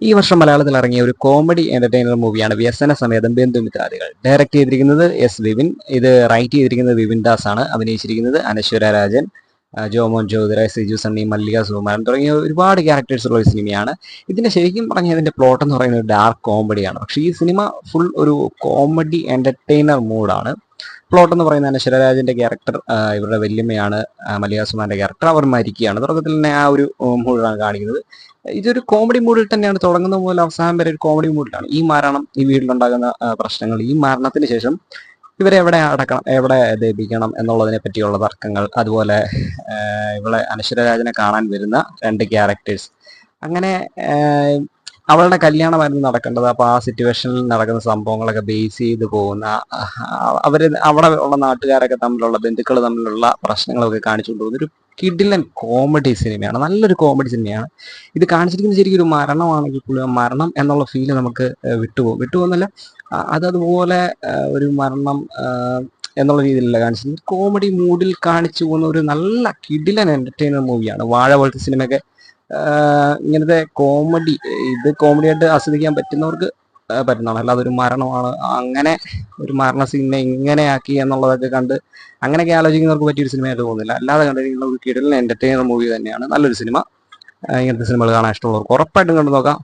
ഈ വർഷം മലയാളത്തിൽ ഇറങ്ങിയ ഒരു കോമഡി എന്റർടൈനർ മൂവിയാണ് വ്യസന സമേതം ബന്ധുമിത്രാദികൾ. ഡയറക്ട് ചെയ്തിരിക്കുന്നത് എസ് വിപിൻ. ഇത് റൈറ്റ് ചെയ്തിരിക്കുന്നത് വിപിൻ ദാസ് ആണ്. അഭിനയിച്ചിരിക്കുന്നത് അനശ്വര രാജൻ ജോമോൻ ജ്യോതിര സിജു സണ്ണി മല്ലിക സുകുമാരൻ തുടങ്ങിയ ഒരുപാട് ക്യാരക്ടേഴ്സ് ഉള്ള ഒരു സിനിമയാണ്. ഇതിന്റെ ശരിക്കും പറഞ്ഞ ഇതിന്റെ പ്ലോട്ട് എന്ന് പറയുന്നത് ഡാർക്ക് കോമഡിയാണ് പക്ഷേ ഈ സിനിമ ഫുൾ ഒരു കോമഡി എന്റർടൈനർ മൂഡാണ് പ്ലോട്ട് എന്ന് പറയുന്ന അനശ്വരരാജന്റെ ക്യാരക്ടർ ഇവരുടെ വല്യമ്മയാണ് മലയാസുമാന്റെ ക്യാരക്ടർ അവർ മരിക്കുകയാണ് തുടക്കത്തിൽ തന്നെ ആ ഒരു മൂഡിലാണ് കാണിക്കുന്നത്. ഇതൊരു കോമഡി മൂഡിൽ തന്നെയാണ്. തുടങ്ങുന്ന പോലെ അവസാനം വരെ ഒരു കോമഡി മൂഡിലാണ് ഈ മരണം ഈ വീട്ടിലുണ്ടാകുന്ന പ്രശ്നങ്ങൾ ഈ മരണത്തിന് ശേഷം ഇവരെ എവിടെ അടക്കണം എവിടെ ദഹിപ്പിക്കണം എന്നുള്ളതിനെ പറ്റിയുള്ള തർക്കങ്ങൾ അതുപോലെ ഇവിടെ അനശ്വരരാജനെ കാണാൻ വരുന്ന രണ്ട് ക്യാരക്ടേഴ്സ് അങ്ങനെ അവളുടെ കല്യാണമായിരുന്നു നടക്കേണ്ടത്. അപ്പൊ ആ സിറ്റുവേഷനിൽ നടക്കുന്ന സംഭവങ്ങളൊക്കെ ബേസ് ചെയ്ത് പോകുന്ന അവർ അവിടെ ഉള്ള നാട്ടുകാരൊക്കെ തമ്മിലുള്ള ബന്ധുക്കൾ തമ്മിലുള്ള പ്രശ്നങ്ങളൊക്കെ കാണിച്ചുകൊണ്ട് പോകുന്ന ഒരു കിഡിലൻ കോമഡി സിനിമയാണ് നല്ലൊരു കോമഡി സിനിമയാണ് ഇത് കാണിച്ചിരിക്കുന്നത് ശരിക്കും ഒരു മരണമാണെങ്കിൽ പോലും മരണം എന്നുള്ള ഫീൽ നമുക്ക് വിട്ടുപോകും. വിട്ടുപോകുന്നല്ല അത് അതുപോലെ ഒരു മരണം എന്നുള്ള രീതിയിലല്ല കാണിച്ചത് കോമഡി മൂഡിൽ കാണിച്ചു പോകുന്ന ഒരു നല്ല കിഡിലൻ എന്റർടൈനർ മൂവിയാണ് വാഴ പോലത്തെ സിനിമയൊക്കെ ഇങ്ങനത്തെ കോമഡി ഇത് കോമഡി ആയിട്ട് ആസ്വദിക്കാൻ പറ്റുന്നവർക്ക് പറ്റുന്നതാണ്. അല്ലാതെ ഒരു മരണമാണ്. അങ്ങനെ ഒരു മരണ സിനിമ ഇങ്ങനെയാക്കി എന്നുള്ളതൊക്കെ കണ്ട് അങ്ങനെയൊക്കെ ആലോചിക്കുന്നവർക്ക് പറ്റിയൊരു സിനിമയായിട്ട് തോന്നുന്നില്ല. അല്ലാതെ കണ്ടിട്ടുള്ള ഒരു കിടലിന് എന്റർടൈനർ മൂവി തന്നെയാണ്. നല്ലൊരു സിനിമ. ഇങ്ങനത്തെ സിനിമകൾ കാണാൻ ഇഷ്ടമുള്ളവർക്ക് ഉറപ്പായിട്ടും കണ്ടു നോക്കാം.